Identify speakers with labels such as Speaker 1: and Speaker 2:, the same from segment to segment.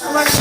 Speaker 1: Thank
Speaker 2: you.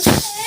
Speaker 1: Thank you.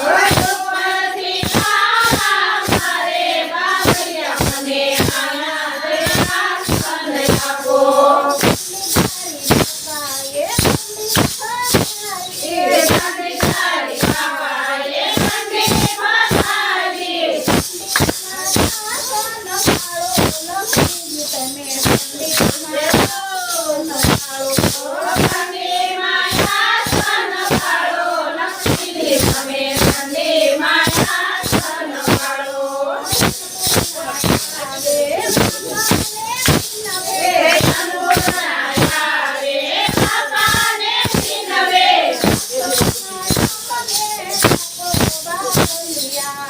Speaker 1: Hey! Yeah.